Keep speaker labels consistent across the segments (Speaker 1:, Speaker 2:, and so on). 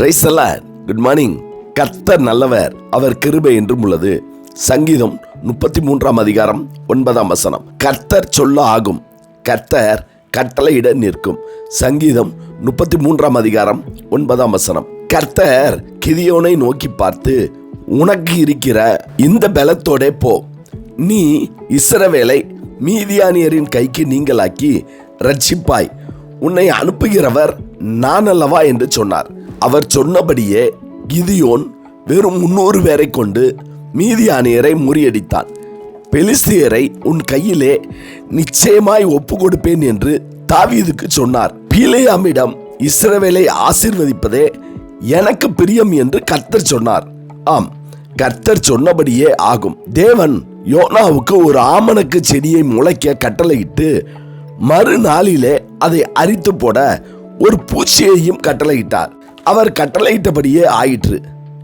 Speaker 1: Price good morning கர்த்தர் நல்லவர். அவர் கிருபை என்றும் உள்ளது. சங்கீதம் முப்பத்தி மூன்றாம் அதிகாரம் ஒன்பதாம் வசனம். கர்த்தர் சொல்ல ஆகும். கர்த்தர் கட்டளையிட நிற்கும். சங்கீதம் முப்பத்தி மூன்றாம் அதிகாரம் ஒன்பதாம் வசனம். கர்த்தர் கிதியோனை நோக்கி பார்த்து உனக்கு இருக்கிற இந்த பலத்தோட போ. நீ இஸ்ரவேலை மீதியானியரின் கைக்கு நீங்களாக்கி ரட்சிப்பாய். உன்னை அனுப்புகிறவர் நான் அல்லவா என்று சொன்னார். அவர் சொன்னபடியே கிதியோன் வெறும் முன்னூறு பேரை கொண்டு மீதியானியரை முறியடித்தான். பெலிஸ்தியரை உன் கையிலே நிச்சயமாய் ஒப்பு கொடுப்பேன் என்று தாவீதுக்கு சொன்னார். பீலேயாமிடம் இஸ்ரவேலை ஆசீர்வதிப்பதே எனக்கு பிரியம் என்று கர்த்தர் சொன்னார். ஆம் கர்த்தர் சொன்னபடியே ஆகும். தேவன் யோனாவுக்கு ஒரு ஆமணக்கு செடியை முளைக்க கட்டளையிட்டு மறுநாளிலே அதை அரித்து போட ஒரு பூச்சியையும் கட்டளையிட்டார். அவர் கட்டளையிட்டபடியே ஆயிற்று.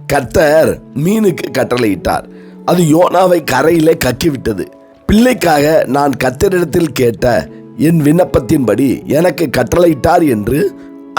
Speaker 1: கர்த்தர் மீனுக்கு கட்டளையிட்டார். அது யோனாவை கரையிலே கக்கிவிட்டது. பிள்ளைக்காக நான் கத்தரிடத்தில் கேட்ட என் விண்ணப்பத்தின்படி எனக்கு கட்டளையிட்டார் என்று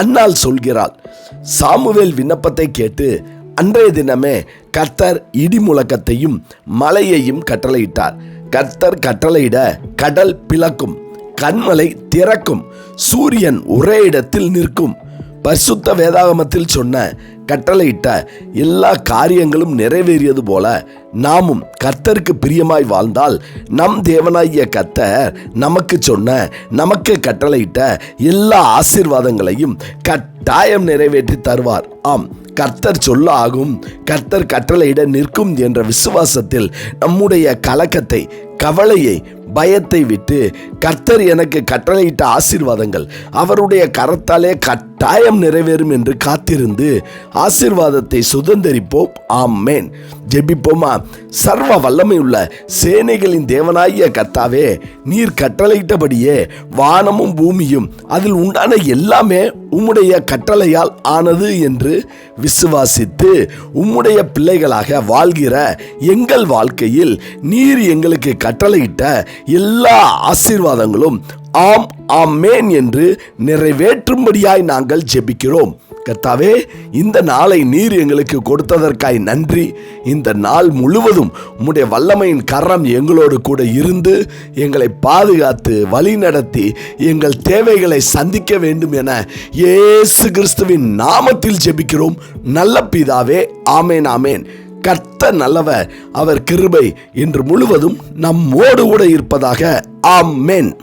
Speaker 1: அன்னாள் சொல்கிறாள். சாமுவேல் விண்ணப்பத்தை கேட்டு அன்றைய தினமே கர்த்தர் இடி முழக்கத்தையும் மலையையும் கட்டளையிட்டார். கர்த்தர் கட்டளையிட கடல் பிளக்கும் கண்மலை திறக்கும் சூரியன் ஒரே இடத்தில் நிற்கும். பரிசுத்த வேதாகமத்தில் சொன்ன கட்டளையிட்ட எல்லா காரியங்களும் நிறைவேறியது போல நாமும் கர்த்தருக்கு பிரியமாய் வாழ்ந்தால் நம் தேவனாகிய கர்த்தர் நமக்கு சொன்ன நமக்கு கட்டளையிட்ட எல்லா ஆசீர்வாதங்களையும் கட்டாயம் நிறைவேற்றி தருவார். ஆம் கர்த்தர் சொல்ல ஆகும் கர்த்தர் கட்டளையிட நிற்கும் என்ற விசுவாசத்தில் நம்முடைய கலக்கத்தை கவலையை பயத்தை விட்டு கர்த்தர் எனக்கு கட்டளையிட்ட ஆசீர்வாதங்கள். அவருடைய கரத்தாலே கட்டாயம் நிறைவேறும் என்று காத்திருந்து ஆசீர்வாதத்தை சுதந்திரிப்போம். ஆம்மேன் ஜெபிப்போமா? சர்வ வல்லமை உள்ள சேனைகளின் தேவனாகிய கர்த்தாவே நீர் கட்டளையிட்டபடியே வானமும் பூமியும் அதில் உண்டான எல்லாமே உம்முடைய கட்டளையால் ஆனது என்று விசுவாசித்து உம்முடைய பிள்ளைகளாக வாழ்கிற எங்கள் வாழ்க்கையில் நீர் எங்களுக்கு கட்டளையிட்ட எல்லா ஆசீர்வாதங்களும் ஆம் ஆமேன் என்று நிறைவேற்றும்படியாய் நாங்கள் ஜெபிக்கிறோம். கர்த்தாவே இந்த நாளை நீர் எங்களுக்கு கொடுத்ததற்காய் நன்றி. இந்த நாள் முழுவதும் உம்முடைய வல்லமையின் கரம் எங்களோடு கூட இருந்து எங்களை பாதுகாத்து வழி நடத்தி எங்கள் தேவைகளை சந்திக்க வேண்டும் என இயேசு கிறிஸ்துவின் நாமத்தில் ஜெபிக்கிறோம். நல்ல பிதாவே ஆமேன் ஆமேன். கர்த்த நல்லவர் அவர் கிருபை இன்று முழுவதும் நம்மோடு கூட இருப்பதாக. ஆமேன்.